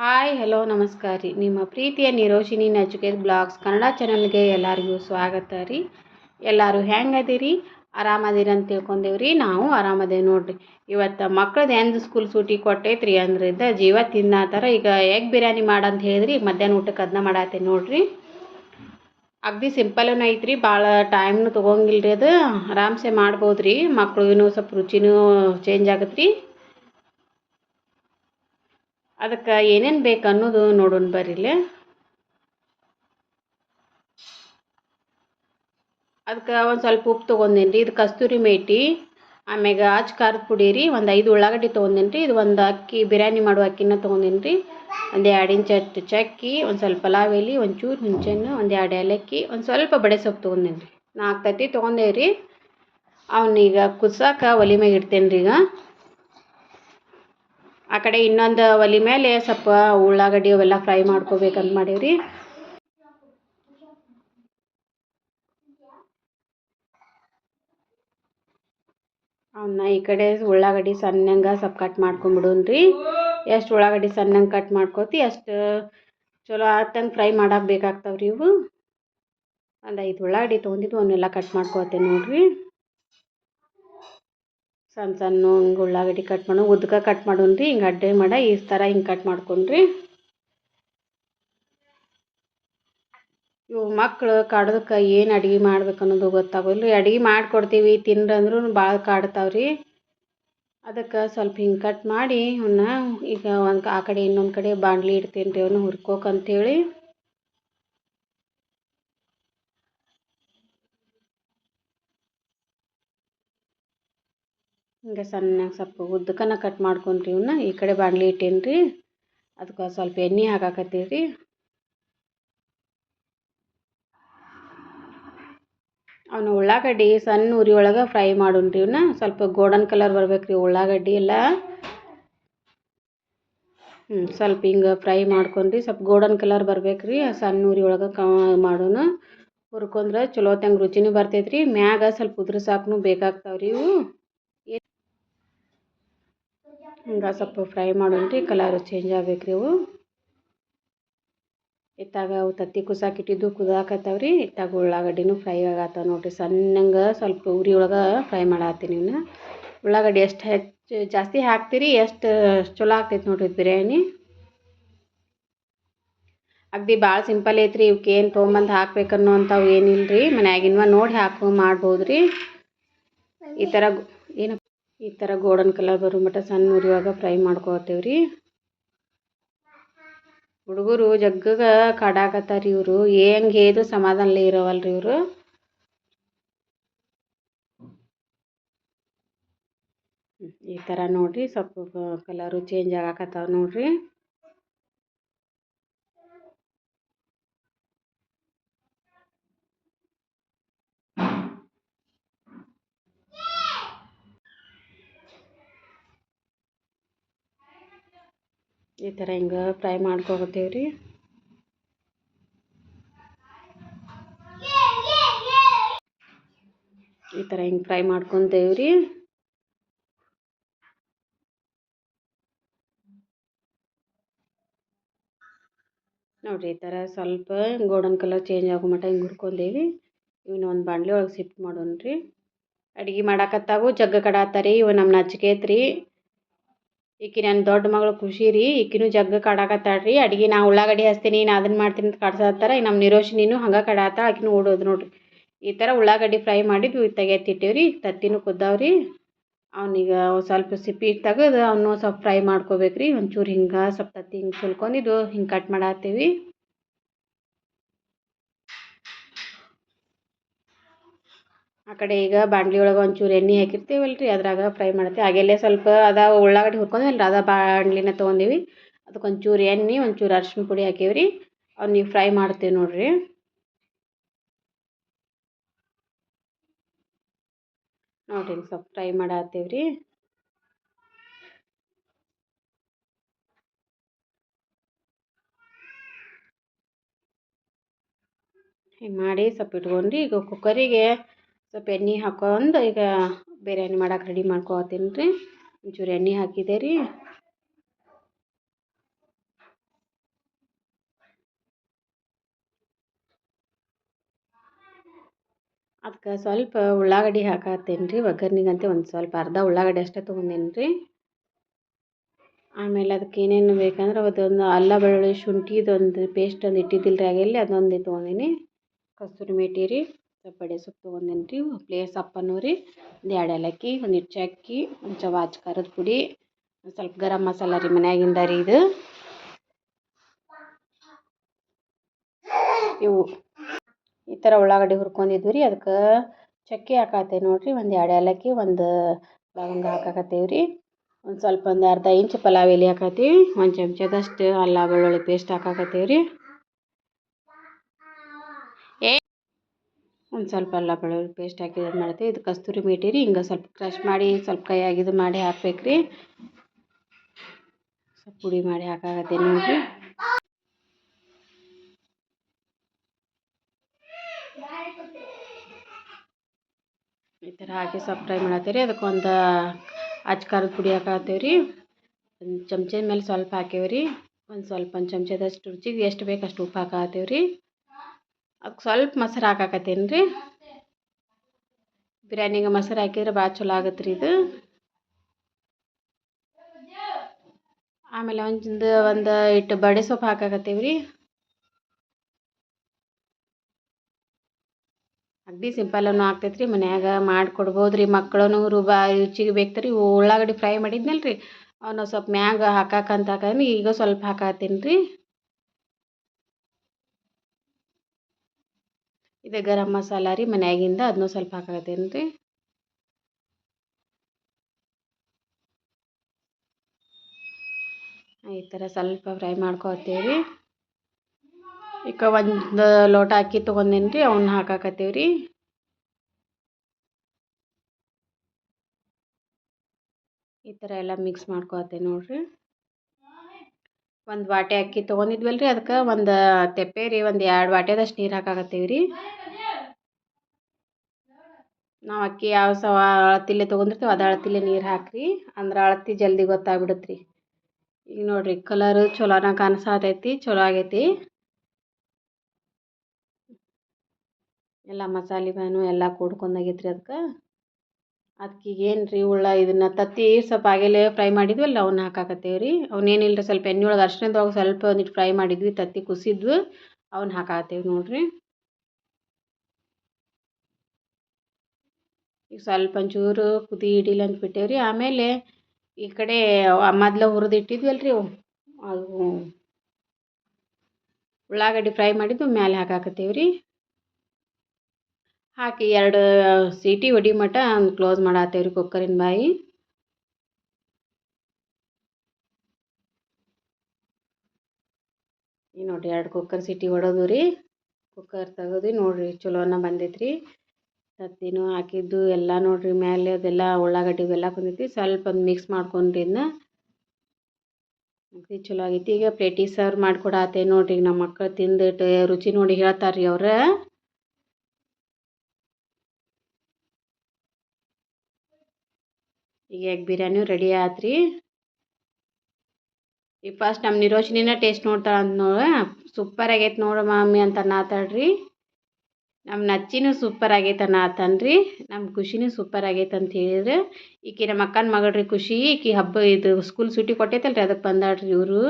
Hi hello ನಮಸ್ಕಾರ. ರೀ ನಿಮ್ಮ ಪ್ರೀತಿಯ ನಿರೋಶಿನಿ ನಜುಕೇತ್ ಬ್ಲಾಗ್ಸ್ ಕನ್ನಡ ಚಾನಲ್ಗೆ ಎಲ್ಲರಿಗೂ ಸ್ವಾಗತ ರೀ. ಎಲ್ಲರೂ ಹೆಂಗದಿರಿ? ಆರಾಮದಿರಿ ಅಂತ ತಿಳ್ಕೊಂಡೇವ್ರಿ. ನಾವು ಆರಾಮದೇವಿ ನೋಡ್ರಿ. ಇವತ್ತು ಮಕ್ಳದ್ದು ಹೆಂಗೆ ಸ್ಕೂಲ್ ಸೂಟಿ ಕೊಟ್ಟೈತ್ರಿ ಅಂದ್ರಿಂದ ಜೀವ ಥರ ಈಗ ಎಗ್ ಬಿರಿಯಾನಿ ಮಾಡಂತ ಹೇಳಿದ್ರಿ. ಮಧ್ಯಾಹ್ನ ಊಟಕ್ಕೆ ಅದನ್ನ ಮಾಡಾತೆ ನೋಡ್ರಿ. ಅಗ್ದಿ ಸಿಂಪಲೂ ಐತ್ರಿ. ಭಾಳ ಟೈಮ್ನು ರೀ ಅದು. ಆರಾಮ್ಸೆ ಮಾಡ್ಬೋದು ರೀ ಮಕ್ಳಿಗೂ ಸ್ವಲ್ಪ ರುಚಿನೂ ಚೇಂಜ್ ಆಗತ್ತೆ ರೀ ಅದಕ್ಕೆ ಏನೇನು ಬೇಕು ಅನ್ನೋದು ನೋಡೋಣ ಬರ್ರಿಲೆ ಅದಕ್ಕೆ ಒಂದು ಸ್ವಲ್ಪ ಉಪ್ಪು ತೊಗೊಂಡೇನಿ ರೀ ಇದು ಕಸ್ತೂರಿ ಮೇಟಿ ಆಮ್ಯಾಗ ಆಚ್ ಖಾರದ ಪುಡಿ ರೀ, ಒಂದು ಐದು ಉಳ್ಳಾಗಡ್ಡಿ ತೊಗೊಂಡೇನಿ ರೀ ಇದು ಒಂದು ಅಕ್ಕಿ, ಬಿರಿಯಾನಿ ಮಾಡುವ ಅಕ್ಕಿನ ತೊಗೊಂಡೇನಿ ರೀ ಒಂದು ಎರಡು ಇಂಚ್ ಚಕ್ಕಿ, ಒಂದು ಸ್ವಲ್ಪ ಪಲಾವ್ ಎಲೆ ಒಂಚೂರು ಹುಂಚೆಣ್ಣು ಒಂದು ಎರಡು ಏಲಕ್ಕಿ, ಒಂದು ಸ್ವಲ್ಪ ಬಡೆ ಸೊಪ್ಪು ತೊಗೊಂಡೇನಿ ರೀ ನಾಲ್ಕು ತತ್ತಿ ರೀ ಅವನೀಗ ಕುದ್ಸಕ್ಕೆ ಒಲೆ ಮ್ಯಾಗ ಇಡ್ತೇನೆ ರೀ ಈಗ. ಆ ಕಡೆ ಇನ್ನೊಂದು ಒಲೆ ಮೇಲೆ ಸ್ವಲ್ಪ ಉಳ್ಳಾಗಡ್ಡಿ ಅವೆಲ್ಲ ಫ್ರೈ ಮಾಡ್ಕೋಬೇಕಂತ ಮಾಡೀವಿ ರೀ ಅವನ್ನ ಈ ಕಡೆ ಉಳ್ಳಾಗಡ್ಡಿ ಸಣ್ಣಂಗ ಸ್ವಲ್ಪ ಕಟ್ ಮಾಡ್ಕೊಂಬಿಡೋಣ ರೀ ಎಷ್ಟು ಉಳ್ಳಾಗಡ್ಡಿ ಸಣ್ಣಂಗೆ ಕಟ್ ಮಾಡ್ಕೋತಿ ಅಷ್ಟು ಚಲೋ ಆತಂಗೆ ಫ್ರೈ ಮಾಡಕ್ಕೆ ಬೇಕಾಗ್ತಾವ್ರಿ ಇವು. ಒಂದು ಐದು ಉಳ್ಳಾಗಡ್ಡಿ ತೊಗೊಂಡಿದ್ದು ಅವನ್ನೆಲ್ಲ ಕಟ್ ಮಾಡ್ಕೋತೇನೆ ನೋಡಿರಿ. ಸಣ್ಣ ಸಣ್ಣ ಹಿಂಗೆ ಉಳ್ಳಾಗಡ್ಡಿ ಕಟ್ ಮಾಡೋ, ಉದ್ಕ ಕಟ್ ಮಾಡೋಣ ರೀ ಹಿಂಗೆ ಅಡ್ಡೆ ಮಾಡ, ಈ ಥರ ಹಿಂಗೆ ಕಟ್ ಮಾಡ್ಕೊಂಡ್ರಿ. ಇವು ಮಕ್ಕಳು ಕಾಡೋದಕ್ಕೆ ಏನು ಅಡ್ಗೆ ಮಾಡ್ಬೇಕು ಅನ್ನೋದು ಗೊತ್ತಾಗೋಲ್ಲ ರೀ. ಅಡ್ಗೆ ಮಾಡಿಕೊಡ್ತೀವಿ ತಿನ್ರಂದ್ರೂ ಭಾಳ ಕಾಡ್ತಾವೆ ರೀ ಅದಕ್ಕೆ ಸ್ವಲ್ಪ ಹಿಂಗೆ ಕಟ್ ಮಾಡಿ ಅವನ್ನ ಈಗ ಒಂದು ಆ ಕಡೆ ಇನ್ನೊಂದು ಕಡೆ ಬಾಣಲಿ ಇಡ್ತೀನಿ ರೀ ಅವನ್ನ ಹುರ್ಕೋಕಂತೇಳಿ ಹಿಂಗೆ ಸಣ್ಣಗೆ ಸ್ವಲ್ಪ ಉದ್ದಕ್ಕನ ಕಟ್ ಮಾಡ್ಕೊಂಡ್ರಿ ಇವನ್ನ ಈ ಕಡೆ ಬಾಣಲಿ ಇಟ್ಟೇನಿ ರೀ ಅದಕ್ಕೆ ಸ್ವಲ್ಪ ಎಣ್ಣೆ ಹಾಕಾಕತ್ತೀವಿ ರೀ ಅವನ್ನ ಉಳ್ಳಾಗಡ್ಡಿ ಸಣ್ಣ ಉರಿ ಒಳಗೆ ಫ್ರೈ ಮಾಡೋಣ ರೀ ಇವನ್ನ ಸ್ವಲ್ಪ ಗೋಲ್ಡನ್ ಕಲರ್ ಬರ್ಬೇಕು ರೀ ಉಳ್ಳಾಗಡ್ಡಿ ಎಲ್ಲ. ಹ್ಞೂ ಸ್ವಲ್ಪ ಹಿಂಗೆ ಫ್ರೈ ಮಾಡ್ಕೊಂಡ್ರಿ. ಸ್ವಲ್ಪ ಗೋಲ್ಡನ್ ಕಲರ್ ಬರ್ಬೇಕು ರೀ ಸಣ್ಣ ಉರಿ ಒಳಗೆ ಕ ಮಾಡೋಣ ಹುರ್ಕೊಂಡ್ರೆ ಚಲೋ ತಂಗೆ ರುಚಿನೂ ಬರ್ತೈತೆ ರೀ ಮ್ಯಾಗ ಸ್ವಲ್ಪ ಉದ್ರ ಸಾಕು ರೀ ಇವು. ಹಿಂಗೆ ಸ್ವಲ್ಪ ಫ್ರೈ ಮಾಡೋಣ್ರಿ ಕಲರ್ ಚೇಂಜ್ ಆಗ್ಬೇಕು ಅವು. ಇತ್ತಾಗ ಅವು ತತ್ತಿ ಕುಸಾಕಿಟ್ಟಿದ್ದು ಕುದಾಕತ್ತಾವ ರೀ ಇತ್ತಾಗ ಉಳ್ಳಾಗಡ್ಡಿನೂ ಫ್ರೈ ಆಗತ್ತಾವ ನೋಡಿರಿ. ಸಣ್ಣಂಗೆ ಸ್ವಲ್ಪ ಉರಿ ಒಳಗೆ ಫ್ರೈ ಮಾಡತ್ತೀನಿ ಇನ್ನು ಉಳ್ಳಾಗಡ್ಡಿ ಎಷ್ಟು ಹೆಚ್ಚು ಜಾಸ್ತಿ ಹಾಕ್ತೀರಿ, ಎಷ್ಟು ಚಲೋ ಆಗ್ತೈತೆ ನೋಡಿರಿ ಬಿರಿಯಾನಿ. ಅಗ್ದಿ ಭಾಳ ಸಿಂಪಲ್ ಐತ್ರಿ. ಏನು ತೊಗೊಂಬಂದು ಹಾಕ್ಬೇಕನ್ನೋ ಅಂಥವು ಏನಿಲ್ಲ ರೀ ಮನ್ಯಾಗಿನ್ವ ನೋಡಿ ಹಾಕೋ ಮಾಡ್ಬೋದು ರೀ ಈ ಥರ ಈ ಥರ ಗೋಲ್ಡನ್ ಕಲರ್ ಬರೋ ಮಟ್ಟ ಸಣ್ಣ ಉರಿಯಾಗ ಫ್ರೈ ಮಾಡ್ಕೊತೀವಿ ರೀ ಹುಡುಗರು ಜಗ್ಗಗ ಕಾಡಾಕತ್ತಾರ ಇವರು. ಹೆಂಗೆ ಹೇದು ಸಮಾಧಾನಲೇ ಇರೋವಲ್ಲ ರೀ ಇವರು. ಈ ಥರ ನೋಡಿರಿ ಸ್ವಲ್ಪ ಕಲರು ಚೇಂಜ್ ಆಗಾಕತ್ತಾವ ನೋಡಿರಿ. ಈ ಥರ ಹಿಂಗೆ ಫ್ರೈ ಮಾಡ್ಕೊಳ್ತೀವಿ ರೀ ಈ ಥರ ಹಿಂಗೆ ಫ್ರೈ ಮಾಡ್ಕೊತೇವೆ ರೀ ನೋಡಿರಿ ಈ ಥರ ಸ್ವಲ್ಪ ಗೋಲ್ಡನ್ ಕಲರ್ ಚೇಂಜ್ ಆಗೋ ಮಟ್ಟ ಹಿಂಗೆ ಹುರ್ಕೊಂಡೇವಿ ಇವನ್ನ ಒಂದು ಬಾಣಲೆ ಒಳಗೆ ಶಿಫ್ಟ್ ಮಾಡೋಣ ರೀ ಅಡುಗೆ ಮಾಡಾಕತ್ತಾವು ಜಗ್ಗ ಕಡಾತಾರಿ, ಇವು ನಮ್ಮ ನಚ್ಕೇತ್ ರೀ ಈಕಿ ನನ್ನ ದೊಡ್ಡ ಮಗಳು ಖುಷಿ ರೀ, ಈಕಿನೂ ಜಗ್ಗ ಕಾಡಾಕತ್ತಾಳ ರೀ ಅಡ್ಗೆ ನಾ ಉಳ್ಳಾಗಡ್ಡಿ ಹಚ್ತೀನಿ, ನಾ ಅದನ್ನು ಮಾಡ್ತೀನಿ ಅಂತ ಕಾಡ್ಸತ್ತಾರ ನಮ್ಮ ನಿರೋಶಿನಿನೂ ಹಂಗೆ ಕಡಾತ, ಆಕಿನೂ ಓಡೋದು ನೋಡಿರಿ. ಈ ಥರ ಉಳ್ಳಾಗಡ್ಡಿ ಫ್ರೈ ಮಾಡಿದ್ವಿ ತೆಗೆತ್ತಿಟ್ಟೇವಿ ರೀ ತತ್ತಿನೂ ಕುದ್ದಾವ್ರಿ. ಅವ್ನಿಗೆ ಸ್ವಲ್ಪ ಸಿಪ್ಪಿ ತೆಗೆದು ಅವನು ಸ್ವಲ್ಪ ಫ್ರೈ ಮಾಡ್ಕೋಬೇಕು ರೀ ಒಂಚೂರು ಹಿಂಗೆ, ಸ್ವಲ್ಪ ತತ್ತಿ ಹಿಂಗೆ ಸುಲ್ಕೊಂಡಿದ್ದು ಹಿಂಗೆ ಕಟ್ ಮಾಡತ್ತೀವಿ. ಆ ಕಡೆ ಈಗ ಬಾಂಡ್ಲಿ ಒಳಗೆ ಒಂಚೂರು ಎಣ್ಣೆ ಹಾಕಿರ್ತೀವಲ್ಲ ರೀ ಅದ್ರಾಗ ಫ್ರೈ ಮಾಡ್ತೀವಿ. ಹಾಗೆಲ್ಲೇ ಸ್ವಲ್ಪ ಅದ ಉಳ್ಳಾಗಡ್ಡಿ ಹುರ್ಕೊಂಡ್ವಲ್ಲ ಅದ ಬಾಣಲಿನ ತೊಗೊಂಡೀವಿ. ಅದಕ್ಕೆ ಒಂಚೂರು ಎಣ್ಣೆ, ಒಂಚೂರು ಅರ್ಶಿನ ಪುಡಿ ಹಾಕೀವಿ ರೀ ಅವ್ನಿಗೆ ಫ್ರೈ ಮಾಡ್ತೀವಿ ನೋಡಿರಿ. ನೋಡಿರಿ ಸ್ವಲ್ಪ ಫ್ರೈ ಮಾಡತ್ತೀವಿ ರೀ ಹಿಂಗೆ ಮಾಡಿ ಸ್ವಲ್ಪ ಇಟ್ಕೊಂಡ್ರಿ. ಈಗ ಕುಕ್ಕರಿಗೆ ಸ್ವಲ್ಪ ಎಣ್ಣೆ ಹಾಕ್ಕೊಂಡು ಈಗ ಬಿರಿಯಾನಿ ಮಾಡಕ್ಕೆ ರೆಡಿ ಮಾಡ್ಕೊಳ್ತೀನಿ ರೀ ಒಂಚೂರು ಎಣ್ಣೆ ಹಾಕಿದೆ ರೀ. ಅದಕ್ಕೆ ಸ್ವಲ್ಪ ಉಳ್ಳಾಗಡ್ಡಿ ಹಾಕತ್ತೇನೆ ರೀ ಒಗ್ಗರ್ನಿಗಂತೆ ಒಂದು ಸ್ವಲ್ಪ ಅರ್ಧ ಉಳ್ಳಾಗಡ್ಡಿ ಅಷ್ಟೇ ತೊಗೊಂಡೇನಿ ರೀ ಆಮೇಲೆ ಅದಕ್ಕೆ ಏನೇನು ಬೇಕಂದ್ರೆ ಅದೊಂದು ಅಲ್ಲ ಬೆಳ್ಳುಳ್ಳಿ ಶುಂಠಿದೊಂದು ಪೇಸ್ಟ್ ಒಂದು ಇಟ್ಟಿದ್ದಿಲ್ಲ ರೀ ಆಗಲ್ಲಿ ಅದೊಂದು ತೊಗೊಂಡೀನಿ. ಕಸ್ತೂರಿ ಮೇಥಿ ರೀ. ಬಡೆ ಸೊಪ್ಪು ತೊಗೊಂಡೇನಿ ರೀ ಪ್ಲೇಸ್ ಸಪ್ಪನ್ನು ರೀ. ಒಂದು ಎರಡು ಏಲಕ್ಕಿ, ಒಂದು ಇಟ್ಟು ಚಕ್ಕಿ ಒಂದು ಚವಾಚ್ ಖಾರದ ಪುಡಿ ಸ್ವಲ್ಪ ಗರಂ ಮಸಾಲ ರೀ ಮನ್ಯಾಗಿಂದ ರೀ ಇದು. ಇವು ಈ ಥರ ಉಳ್ಳಾಗಡ್ಡಿ ಹುರ್ಕೊಂಡಿದ್ವಿ ರೀ. ಅದಕ್ಕೆ ಚಕ್ಕೆ ಹಾಕತ್ತೇವೆ ನೋಡಿರಿ. ಒಂದು ಎರಡು ಏಲಕ್ಕಿ, ಒಂದು ಲವಂಗ ಹಾಕಾಕತ್ತೇವೆ ರೀ. ಒಂದು ಸ್ವಲ್ಪ ಒಂದು ಅರ್ಧ ಇಂಚ್ ಪಲಾವ್ ಎಲೆ ಹಾಕತ್ತೀವಿ. ಒಂದು ಚಮಚದಷ್ಟು ಅಲ್ಲ ಬೆಳ್ಳುಳ್ಳಿ ಪೇಸ್ಟ್ ಹಾಕಾಕತ್ತೇವೆ ರೀ. ಒಂದು ಸ್ವಲ್ಪ ಅಲ್ಲ ಬೆಳ್ಳುಳ್ಳಿ ಪೇಸ್ಟ್ ಹಾಕಿ ಇದು ಮಾಡ್ತೀವಿ. ಇದು ಕಸ್ತೂರಿ ಮೇಟಿ ರೀ. ಹಿಂಗೆ ಸ್ವಲ್ಪ ಕ್ರಶ್ ಮಾಡಿ, ಸ್ವಲ್ಪ ಕೈಯಾಗಿ ಇದು ಮಾಡಿ ಹಾಕ್ಬೇಕು ರೀ. ಸ್ವಲ್ಪ ಪುಡಿ ಮಾಡಿ ಹಾಕಾಗತ್ತೆ ನೋಡಿರಿ. ಈ ಥರ ಹಾಕಿ ಸ್ವಲ್ಪ ಫ್ರೈ ಮಾಡತ್ತೀವಿ ರೀ ಅದಕ್ಕೆ ಒಂದು ಅಚ್ಚ ಖಾರದ ಪುಡಿ ಹಾಕತ್ತೀವಿ ರೀ. ಒಂದು ಚಮಚದ ಮೇಲೆ ಸ್ವಲ್ಪ ಹಾಕೇವ್ರಿ ಒಂದು ಸ್ವಲ್ಪ ಒಂದು ಚಮಚದಷ್ಟು ರುಚಿಗೆ ಎಷ್ಟು ಬೇಕು ಅಷ್ಟು ಉಪ್ಪು ಹಾಕತ್ತೀವಿ ರೀ. ಅದಕ್ಕೆ ಸ್ವಲ್ಪ ಮೊಸರು ಹಾಕಾಕತ್ತೇನು ರೀ ಬಿರಿಯಾನಿಗೆ ಮೊಸರು ಹಾಕಿದ್ರೆ ಭಾಳ ಚಲೋ ಆಗತ್ತೆ ರೀ ಇದು. ಆಮೇಲೆ ಒಂದು ಒಂದು ಇಟ್ಟು ಬಡೆ ಸೊಪ್ಪು ಹಾಕಾಕತ್ತೀವಿ ರೀ ಅಗ್ದಿ ಸಿಂಪಲ್ಲೂ ಆಗ್ತೈತೆ ರೀ ಮನ್ಯಾಗ ಮಾಡಿಕೊಡ್ಬೋದು ರೀ ಮಕ್ಕಳೂ ರುಬಾ, ರುಚಿಗೆ ಬೇಕು ರೀ ಉಳ್ಳಾಗಡ್ಡಿ ಫ್ರೈ ಮಾಡಿದ್ನಲ್ಲ ರೀ ಅವನ್ನ ಸ್ವಲ್ಪ ಮ್ಯಾಗ ಹಾಕಾಕಂತ ಹಾಕಂದು ಈಗ ಸ್ವಲ್ಪ ಹಾಕತ್ತೀನಿ ರೀ ಇದು ಗರಂ ಮಸಾಲ ರೀ ಮನ್ಯಾಗಿಂದ ಅದನ್ನೂ ಸ್ವಲ್ಪ ಹಾಕಾಕತ್ತೇನೆ ರೀ. ಈ ಥರ ಸ್ವಲ್ಪ ಫ್ರೈ ಮಾಡ್ಕೊತೀವಿ ಈಗ ಒಂದು ಲೋಟ ಅಕ್ಕಿ ತೊಗೊಂಡೇನು ರೀ, ಅವನ್ನ ಹಾಕಾಕತ್ತೀವಿ ರೀ. ಈ ಥರ ಎಲ್ಲ ಮಿಕ್ಸ್ ಮಾಡ್ಕೊತೀವಿ ನೋಡಿರಿ. ಒಂದು ವಾಟೆ ಅಕ್ಕಿ ತೊಗೊಂಡಿದ್ವಲ್ಲ ರೀ ಅದಕ್ಕೆ ಒಂದು ತೆಪ್ಪೆ ರೀ, ಒಂದು ಎರಡು ವಾಟೆದಷ್ಟು ನೀರು ಹಾಕಾಕತ್ತೀವಿ ರೀ. ನಾವು ಅಕ್ಕಿ ಯಾವ ಸವ ಅಳತಿಲೆ ತೊಗೊಂಡಿರ್ತೀವಿ ಅದು ಅಳತಿಲೆ ನೀರು ಹಾಕಿರಿ, ಅಂದ್ರೆ ಅಳತಿ ಜಲ್ದಿ ಗೊತ್ತಾಗ್ಬಿಡುತ್ತೆ ರೀ ಈಗ ನೋಡಿರಿ ಕಲರ್ ಚಲೋನ ಕಾಣಿಸತೈತಿ, ಚಲೋ ಆಗೈತಿ. ಎಲ್ಲ ಮಸಾಲೆ ಬಾನು ಎಲ್ಲ ಕೂಡ್ಕೊಂಡಾಗೈತ್ರಿ ಅದಕ್ಕೆ. ಅದಕ್ಕೆ ಏನು ರೀ ಉಳ್ಳ ಇದನ್ನು ತತ್ತಿ ಸ್ವಲ್ಪ ಆಗಲೇ ಫ್ರೈ ಮಾಡಿದ್ವಲ್ಲ ಅವನ್ನ ಹಾಕಾಕತ್ತೇವೆ ರೀ. ಅವನೇನಿಲ್ಲ ರೀ ಸ್ವಲ್ಪ ಎಣ್ಣೆ ಒಳಗೆ ಅರ್ಶಿನದೊಳಗೆ ಸ್ವಲ್ಪ ಒಂದಿಟ್ಟು ಫ್ರೈ ಮಾಡಿದ್ವಿ, ತತ್ತಿ ಕುಸಿದ್ವು ಅವನ್ನ ಹಾಕಾಕತ್ತೇವೆ ನೋಡಿರಿ. ಈಗ ಸ್ವಲ್ಪ ಒಂಚೂರು ಕುದಿ ಹಿಡಿಲಿ ಅಂತ ಬಿಟ್ಟೇವೆ ರೀ. ಆಮೇಲೆ ಈ ಕಡೆ ಮೊದ್ಲು ಹುರಿದಿಟ್ಟಿದ್ವಲ್ಲ ರೀ ಅವು. ಉಳ್ಳಾಗಡ್ಡಿ ಫ್ರೈ ಮಾಡಿದ್ದು, ಮ್ಯಾಲೆ ಹಾಕಾಕತ್ತೇವೆ ರೀ. ಹಾಕಿ ಎರಡು ಸೀಟಿ ಹೊಡಿ ಮಟ ಕ್ಲೋಸ್ ಮಾಡತ್ತೇವೆ ರೀ ಕುಕ್ಕರಿನ ಬಾಯಿ. ಈ ನೋಡಿರಿ ಎರಡು ಕುಕ್ಕರ್ ಸೀಟಿ ಹೊಡೋದು ರೀ. ಕುಕ್ಕರ್ ತೆಗೆದು ನೋಡಿರಿ ಚಲೋನ ಬಂದೈತೆ ರೀ ತತ್ತಿನೂ ಹಾಕಿದ್ದು ಎಲ್ಲ ನೋಡಿರಿ ಮೇಲೆ ಅದೆಲ್ಲ ಉಳ್ಳಾಗಡ್ಡಿ ಇವೆಲ್ಲ ಬಂದೈತಿ ಸ್ವಲ್ಪ ಒಂದು ಮಿಕ್ಸ್ ಮಾಡ್ಕೊಂಡ್ರಿ ಇದನ್ನ ಚಲೋ ಆಗೈತಿ. ಈಗ ಪ್ಲೇಟಿಗೆ ಸರ್ವ್ ಮಾಡಿಕೊಡತ್ತೆ ನೋಡಿರಿ ನಮ್ಮ ಮಕ್ಕಳು ತಿಂದು ರುಚಿ ನೋಡಿ ಹೇಳ್ತಾರೆ ರೀ ಅವ್ರು. ಈಗ ಎಗ್ ಬಿರಿಯಾನಿ ರೆಡಿ ಆತ್ರಿ. ಈಗ ಫಸ್ಟ್ ನಮ್ಮ ನಿರೋಶಿನಿನ ಟೇಸ್ಟ್ ನೋಡ್ತಾಳೆ ಅಂತ ನೋಡ ಸೂಪರ್ ಆಗೈತೆ ನೋಡು ಮಮ್ಮಿ ಅಂತ ನಾತಾಡ್ರಿ ನಮ್ಮ ನಚ್ಚಿನೂ ಸೂಪರ್ ಆಗೈತೆ ಆತನ್ರಿ ನಮ್ಮ ಖುಷಿನೂ ಸೂಪರ್ ಆಗೈತೆ ಅಂತ ಹೇಳಿದ್ರೆ. ಈಕಿ ನಮ್ಮ ಅಕ್ಕನ ಮಗಳ್ರಿ ಖುಷಿ, ಈಕಿ ಹಬ್ಬ ಇದು ಸ್ಕೂಲ್ ಸೂಟಿ ಕೊಟ್ಟೈತಲ್ರಿ ಅದಕ್ಕೆ ಬಂದಾಳ್ರಿ ಇವರು.